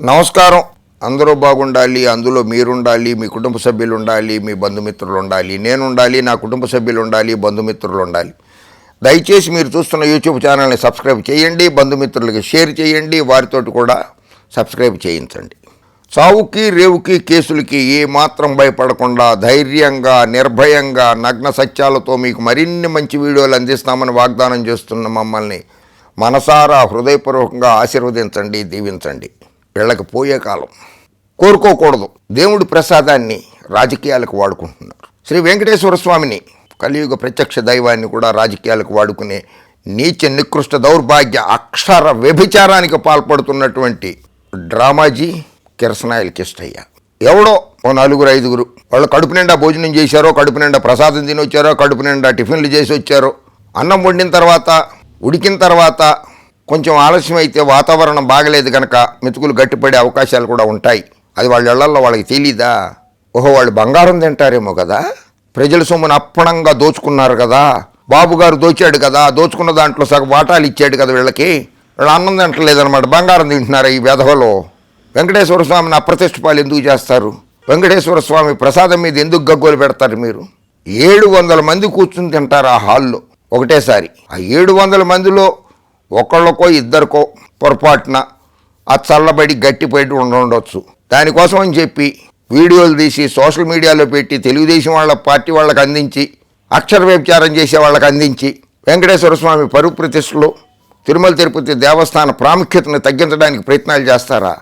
నమస్కారం. అందరూ బాగుండాలి అందులో మీరుండాలి మీ కుటుంబ సభ్యులు ఉండాలి మీ బంధుమిత్రులు ఉండాలి నేను ఉండాలి నా కుటుంబ సభ్యులు ఉండాలి బంధుమిత్రులు ఉండాలి దయచేసి మీరు చూస్తున్న యూట్యూబ్ ఛానల్ని సబ్స్క్రైబ్ చేయండి బంధుమిత్రులకి షేర్ చేయండి వారితోటి కూడా సబ్స్క్రైబ్ చేయించండి. చావుకి రేవుకి కేసులకి ఏమాత్రం భయపడకుండా ధైర్యంగా నిర్భయంగా నగ్న సత్యాలతో మీకు మరిన్ని మంచి వీడియోలు అందిస్తామని వాగ్దానం చేస్తున్న మమ్మల్ని మనసారా హృదయపూర్వకంగా ఆశీర్వదించండి దీవించండి. వీళ్ళకి పోయే కాలం. కోరుకోకూడదు. దేవుడి ప్రసాదాన్ని రాజకీయాలకు వాడుకుంటున్నారు. శ్రీ వెంకటేశ్వర స్వామిని కలియుగ ప్రత్యక్ష దైవాన్ని కూడా రాజకీయాలకు వాడుకునే నీచ నికృష్ట దౌర్భాగ్య అక్షర వ్యభిచారానికి పాల్పడుతున్నటువంటి డ్రామాజీ కిరసనాయల కిష్టయ్య. ఎవడో ఓ నలుగురు ఐదుగురు వాళ్ళు కడుపు నిండా భోజనం చేశారో కడుపు నిండా ప్రసాదం తిని వచ్చారో కడుపు నిండా టిఫిన్లు చేసి వచ్చారో అన్నం వండిన తర్వాత ఉడికిన తర్వాత కొంచెం ఆలస్యం అయితే వాతావరణం బాగలేదు కనుక మెతుకులు గట్టిపడే అవకాశాలు కూడా ఉంటాయి. అది వాళ్ళ ఇళ్ళలో వాళ్ళకి తెలీదా? ఓహో వాళ్ళు బంగారం తింటారేమో కదా? ప్రజల సొమ్మును అప్పణంగా దోచుకున్నారు కదా? బాబుగారు దోచాడు కదా? దోచుకున్న దాంట్లో సగం వాటాలు ఇచ్చాడు కదా వీళ్ళకి? వీళ్ళు అన్నం తింటలేదనమాట బంగారం తింటున్నారు ఈ వెధవలో. వెంకటేశ్వర స్వామిని అప్రతిష్ట పాలు ఎందుకు చేస్తారు? వెంకటేశ్వర స్వామి ప్రసాదం మీద ఎందుకు గగ్గోలు పెడతారు మీరు? ఏడు వందల మంది కూర్చుని తింటారు ఆ హాల్లో. ఒకటేసారి ఆ ఏడు వందల మందిలో ఒకళ్ళకో ఇద్దరికో పొరపాటున ఆ చల్లబడి గట్టిపడి ఉండవచ్చు దానికోసం అని చెప్పి వీడియోలు తీసి సోషల్ మీడియాలో పెట్టి తెలుగుదేశం వాళ్ళ పార్టీ వాళ్ళకి అందించి అక్షర వ్యభిచారం చేసే వాళ్ళకి అందించి వెంకటేశ్వర స్వామి పరువు ప్రతిష్టలు తిరుమల తిరుపతి దేవస్థాన ప్రాముఖ్యతను తగ్గించడానికి ప్రయత్నాలు చేస్తారా?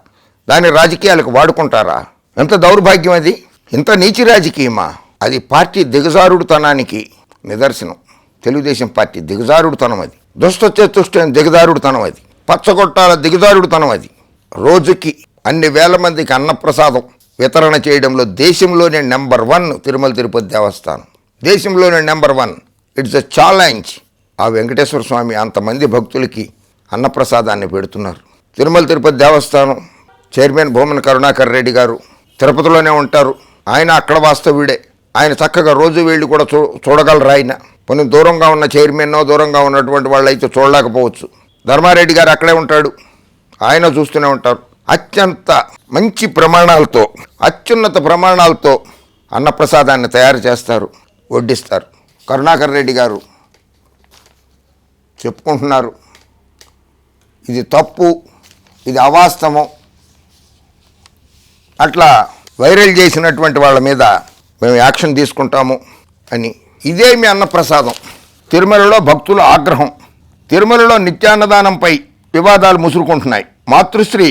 దాన్ని రాజకీయాలకు వాడుకుంటారా? ఎంత దౌర్భాగ్యం అది? ఇంత నీచి రాజకీయమా? అది పార్టీ దిగజారుడుతనానికి నిదర్శనం. తెలుగుదేశం పార్టీ దిగజారుడుతనం అది. దుష్టచతుష్టైన దిగజారుడుతనం అది. పచ్చగొట్టాల దిగజారుడుతనం అది. రోజుకి అన్ని వేల మందికి అన్నప్రసాదం వితరణ చేయడంలో దేశంలోనే నెంబర్ వన్ తిరుమల తిరుపతి దేవస్థానం. దేశంలోనే number one. It's a challenge ఆ వెంకటేశ్వర స్వామి అంతమంది భక్తులకి అన్నప్రసాదాన్ని పెడుతున్నారు. తిరుమల తిరుపతి దేవస్థానం చైర్మన్ భూమన్ కరుణాకర్ రెడ్డి గారు తిరుపతిలోనే ఉంటారు. ఆయన అక్కడ వాస్తవ్యుడే. ఆయన చక్కగా రోజు వెళ్ళి కూడా చూ చూడగలరు ఆయన. కొన్ని దూరంగా ఉన్న చైర్మన్నో దూరంగా ఉన్నటువంటి వాళ్ళు అయితే చూడలేకపోవచ్చు. ధర్మారెడ్డి గారు అక్కడే ఉంటాడు. ఆయన చూస్తూనే ఉంటారు. అత్యంత మంచి ప్రమాణాలతో అత్యున్నత ప్రమాణాలతో అన్నప్రసాదాన్ని తయారు చేస్తారు వడ్డిస్తారు. కరుణాకర్ రెడ్డి గారు చెప్పుకుంటున్నారు. ఇది తప్పు ఇది అవాస్తవం. అట్లా వైరల్ చేసినటువంటి వాళ్ళ మీద మేము యాక్షన్ తీసుకుంటాము అని ఇదే మీ అన్నప్రసాదం. తిరుమలలో భక్తుల ఆగ్రహం. తిరుమలలో నిత్యాన్నదానంపై వివాదాలు ముసురుకుంటున్నాయి. మాతృశ్రీ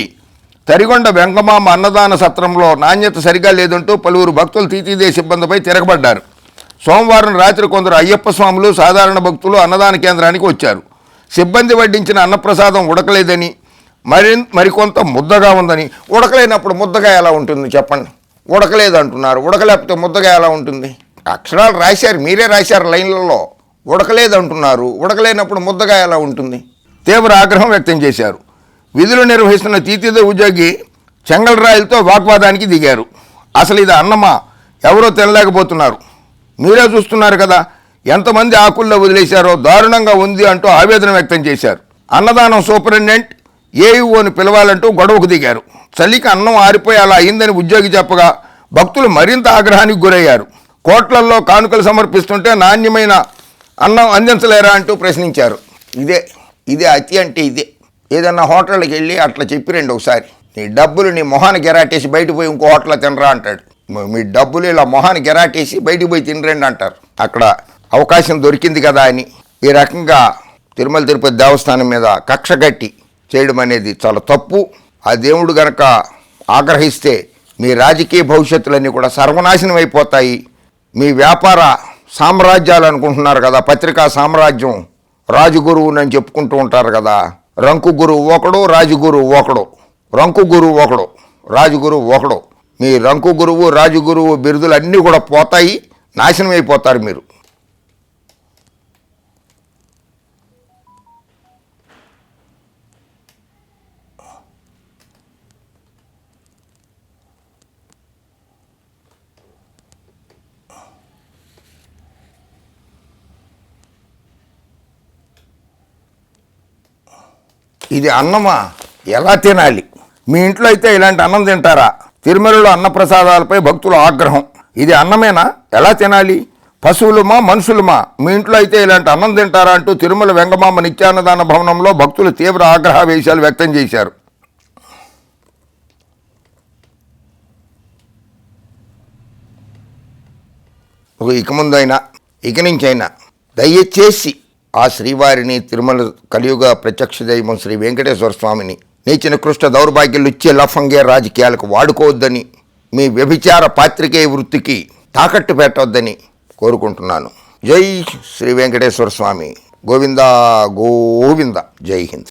తరిగొండ వెంగమామ అన్నదాన సత్రంలో నాణ్యత సరిగా లేదంటూ పలువురు భక్తులు తీతీదే సిబ్బందిపై తిరగబడ్డారు. సోమవారం రాత్రి కొందరు అయ్యప్ప స్వాములు సాధారణ భక్తులు అన్నదాన కేంద్రానికి వచ్చారు. సిబ్బంది వడ్డించిన అన్నప్రసాదం ఉడకలేదని మరి మరికొంత ముద్దగా ఉందని ఉడకలేనప్పుడు ముద్దగా ఎలా ఉంటుంది చెప్పండి? ఉడకలేదు అంటున్నారు ఉడకలేకపోతే ముద్దగా ఎలా ఉంటుంది? అక్షరాలు రాశారు మీరే రాశారు లైన్లలో. ఉడకలేదు అంటున్నారు ఉడకలేనప్పుడు ముద్దగా ఎలా ఉంటుంది? తీవ్ర ఆగ్రహం వ్యక్తం చేశారు. విధులు నిర్వహిస్తున్న తీతీద ఉద్యోగి చెంగల్రాయలతో వాగ్వాదానికి దిగారు. అసలు ఇది అన్నమా? ఎవరో తినలేకపోతున్నారు. మీరే చూస్తున్నారు కదా ఎంతమంది ఆకుల్లో వదిలేశారో దారుణంగా ఉంది అంటూ ఆవేదన వ్యక్తం చేశారు. అన్నదానం సూపరింటెండెంట్ ఏఈఓని పిలవాలంటూ గొడవకు దిగారు. చలికి అన్నం ఆరిపోయి అలా అయిందని ఉద్యోగి చెప్పగా భక్తులు మరింత ఆగ్రహానికి గురయ్యారు. కోట్లల్లో కానుకలు సమర్పిస్తుంటే నాణ్యమైన అన్నం అందించలేరా అంటూ ప్రశ్నించారు. ఇదే ఇదే అతి అంటే ఇదే. ఏదన్నా హోటల్కి వెళ్ళి అట్లా చెప్పిరండి ఒకసారి. నీ డబ్బులు నీ మొహాన్ని గెరాటేసి బయటకు పోయి ఇంకో హోటల్లో తినరా అంటాడు. మీ- డబ్బులు ఇలా మొహాన్ని గెరాటేసి బయటకు పోయి తినరండి అంటారు. అక్కడ అవకాశం దొరికింది కదా అని ఈ రకంగా తిరుమల తిరుపతి దేవస్థానం మీద కక్ష కట్టి చేయడం అనేది చాలా తప్పు. ఆ దేవుడు గనక ఆగ్రహిస్తే మీ రాజకీయ భవిష్యత్తులన్నీ కూడా సర్వనాశనం అయిపోతాయి. మీ వ్యాపార సామ్రాజ్యాలు అనుకుంటున్నారు కదా పత్రికా సామ్రాజ్యం రాజుగురువునని చెప్పుకుంటూ ఉంటారు కదా రంకు గురువు ఒకడు రాజగురువు ఒకడు రంకు గురువు ఒకడు రాజుగురువు ఒకడు. మీ రంకు గురువు రాజుగురువు బిరుదులు అన్నీ కూడా పోతాయి నాశనం అయిపోతారు మీరు. ఇది అన్నమా? ఎలా తినాలి? మీ ఇంట్లో అయితే ఇలాంటి అన్నం తింటారా? తిరుమలలో అన్నప్రసాదాలపై భక్తుల ఆగ్రహం. ఇది అన్నమేనా? ఎలా తినాలి? పశువులమా మనుషులమా? మీ ఇంట్లో అయితే ఇలాంటి అన్నం తింటారా అంటూ తిరుమల వెంగమామ నిత్యాన్నదాన భవనంలో భక్తులు తీవ్ర ఆగ్రహావేశాలు వ్యక్తం చేశారు. ఒక ఇక ముందైనా ఇక నుంచైనా దయచేసి ఆ శ్రీవారిని తిరుమల కలియుగ ప్రత్యక్ష దైవం శ్రీ వెంకటేశ్వర స్వామిని. నీచిన కృష్ణ దౌర్భాగ్యులు ఇచ్చే లఫంగే రాజకీయాలకు వాడుకోవద్దని మీ వ్యభిచార పాత్రికేయ వృత్తికి తాకట్టు పెట్టవద్దని కోరుకుంటున్నాను. జై శ్రీ వెంకటేశ్వర స్వామి. గోవింద గోవింద. జై హింద్.